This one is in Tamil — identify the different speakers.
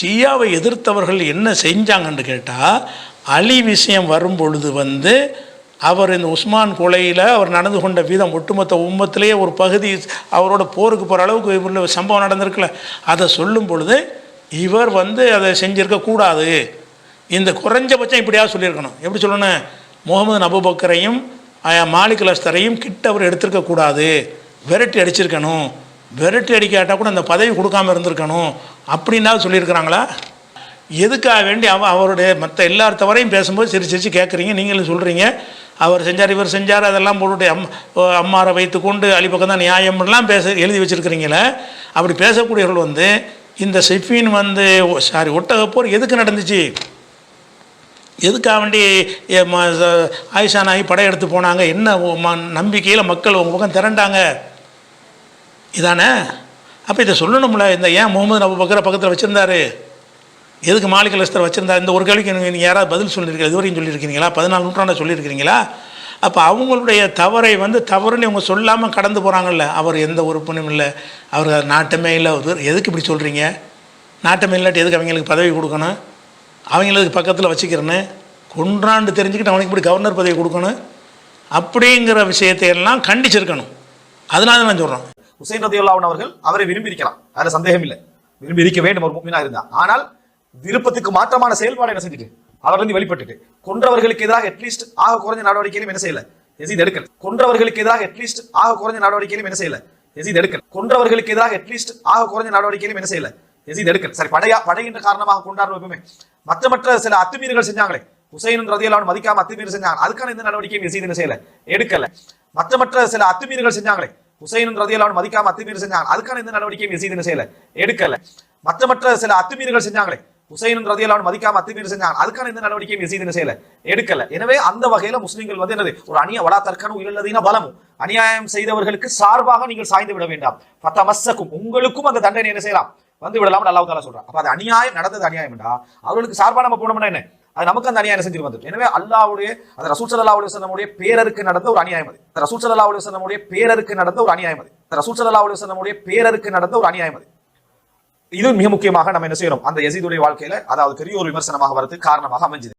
Speaker 1: ஷியாவை எதிர்த்தவர்கள் என்ன செஞ்சாங்கன்னு கேட்டால் அலி விஷயம் வரும் பொழுது வந்து அவர் இந்த உஸ்மான் கொலையில் அவர் நடந்து கொண்ட விதம் ஒட்டுமொத்த உம்மத்திலேயே ஒரு பகுதி அவரோட போருக்கு போகிற அளவுக்கு இவரில் சம்பவம் நடந்திருக்குல்ல அதை சொல்லும் பொழுது இவர் வந்து அதை செஞ்சிருக்க கூடாது. இந்த குறைஞ்சபட்சம் இப்படியாவது சொல்லியிருக்கணும். எப்படி சொல்லணும்? முகமது நபுபக்கரையும் மாலிக் லஸ்தரையும் கிட்ட அவர் எடுத்திருக்க கூடாது. விரட்டி அடிச்சிருக்கணும். விரட்டி அடிக்காட்டால் கூட அந்த பதவி கொடுக்காம இருந்திருக்கணும் அப்படின்னா சொல்லியிருக்கிறாங்களா? எதுக்காக வேண்டி அவ அவருடைய மற்ற எல்லார் தவறையும் பேசும்போது சிரிச்சு சிரிச்சு கேட்குறீங்க நீங்களும் சொல்கிறீங்க அவர் செஞ்சார் இவர் செஞ்சார் அதெல்லாம் போட்டுட்டு அம் அம்மாரை வைத்துக்கொண்டு அழிப்பக்கம் தான் நியாயம்லாம் பேச எழுதி வச்சுருக்கிறீங்களே. அப்படி பேசக்கூடியவர்கள் வந்து இந்த செஃபின் வந்து சாரி ஒட்டகப்போர் எதுக்கு நடந்துச்சு? எதுக்காக வேண்டி எ, ஆயிஷா படையெடுத்து போனாங்க? என்ன நம்பிக்கையில் மக்கள் உங்கள் பக்கம் திரண்டாங்க? இதானே? அப்போ இதை சொல்லணும்ல இந்த ஏன் முகமது நபு பக்கர பக்கத்தில் வச்சுருந்தாரு? எதுக்கு மாலிக் லஸ்தர் வச்சுருந்தா இந்த ஒரு கேள்விக்கு நீங்கள் யாராவது பதில் சொல்லியிருக்கீங்க இதுவரையும் சொல்லியிருக்கிறீங்களா பதினாலு நூற்றாண்டு சொல்லியிருக்கிறீங்களா அப்போ அவங்களுடைய தவறை வந்து தவறுன்னு இவங்க சொல்லாமல் கடந்து போகிறாங்கல்ல அவர் எந்த உறுப்பினும் இல்லை. அவர் நாட்டமே இல்லை. எதுக்கு இப்படி சொல்கிறீங்க நாட்டமே இல்லாட்டி எதுக்கு அவங்களுக்கு பதவி கொடுக்கணும்? அவங்களுக்கு பக்கத்தில் வச்சுக்கிறேன்னு கொன்றாண்டு தெரிஞ்சுக்கிட்டு அவனுக்கு இப்படி கவர்னர் பதவி கொடுக்கணும்? அப்படிங்கிற விஷயத்தையெல்லாம் கண்டிச்சிருக்கணும். அதனால தான் நான் சொல்கிறோம்
Speaker 2: ஹுசைன் ரதியுல்லாஹன் அவர்கள் அவரை விரும்பி இருக்கலாம் அதுல சந்தேகம் இல்லை விரும்பி இருக்க வேண்டும் ஒரு முக்மீனா இருந்தா ஆனால் விருப்பத்துக்கு மாற்றமான செயல்பாடு என்ன செஞ்சுட்டு அவர் வெளிப்பட்டுட்டு. கொன்றவர்களுக்கு எதிராக அட்லீஸ்ட் ஆக குறைஞ்ச நடவடிக்கையிலும் என்ன செய்யல? எசீத் எடுக்கல. கொன்றவர்களுக்கு எதிராக அட்லீஸ்ட் ஆக குறைஞ்ச நடவடிக்கையிலும் என்ன செய்யல? எசீத் எடுக்கல. கொன்றவர்களுக்கு எதிராக அட்லீஸ்ட் ஆக குறைஞ்ச நடவடிக்கையிலும் என்ன செய்யல? எசீத் எடுக்கல. சரி படையா படையின்ற காரணமாக கொண்டாடுற எப்பவுமே மற்ற மற்ற சில அத்துமீறல்கள் செஞ்சாங்களே. ஹுசைன் ரதியல்லாஹு மதிக்காம அத்துமீறல் செஞ்சாங்க. அதுக்கான எந்த நடவடிக்கையும் எசீத் என்ன செய்யல? எடுக்கல. மற்ற மற்ற சில அத்துமீறல்கள் செஞ்சாங்களே. ஹுசைன் ரதியலான் மதிக்காம அத்துமீறி செஞ்சாங்க. அதுக்கான எந்த நடவடிக்கையும் எசீத் என்ன செய்யல. எடுக்கல. மற்ற மற்ற சில அத்துமீறல்கள் செஞ்சாங்களே. ஹுசைன் ரதியலான் மதிக்காம அத்துமீறி செஞ்சாங்க. அதுக்கான எந்த நடவடிக்கையும் எசீத் என்ன செய்யல. எடுக்கல. எனவே அந்த வகையில முஸ்லீம்கள் வந்து என்னது? ஒரு அணிய வலா தற்கனு பலமும் அநியாயம் செய்தவர்களுக்கு சார்பாக நீங்கள் சாய்ந்து விட வேண்டாம். பத்தமசக்கும் உங்களுக்கும் அந்த தண்டனை என்ன செய்யலாம்? வந்து விடலாம் அல்லாஹ் தாலா சொல்றான். அப்ப அது அநியாயம் நடந்தது அநியாயம் அவர்களுக்கு சார்பாக நம்ம போனோம்னா என்ன? அது நமக்கு அந்த அநியாயம் செஞ்சு வந்துட்டு. எனவே அல்லாவுடைய அந்த ரசூல் சல்லா அலி பேரருக்கு நடந்த ஒரு அநியாயம் அது. அந்த ரசூல் சல்லா அலி பேரருக்கு நடந்த ஒரு அநியாயம் அது. அந்த ரசூல் சல்லா அலி பேரருக்கு நடந்த ஒரு அநியாயம் அது. இது மிக முக்கியமாக நம்ம என்ன செய்யறோம் அந்த யசீதுடைய வாழ்க்கையில அதாவது பெரிய ஒரு விமர்சனமாக வரதுக்கு காரணமாக அமைஞ்சது.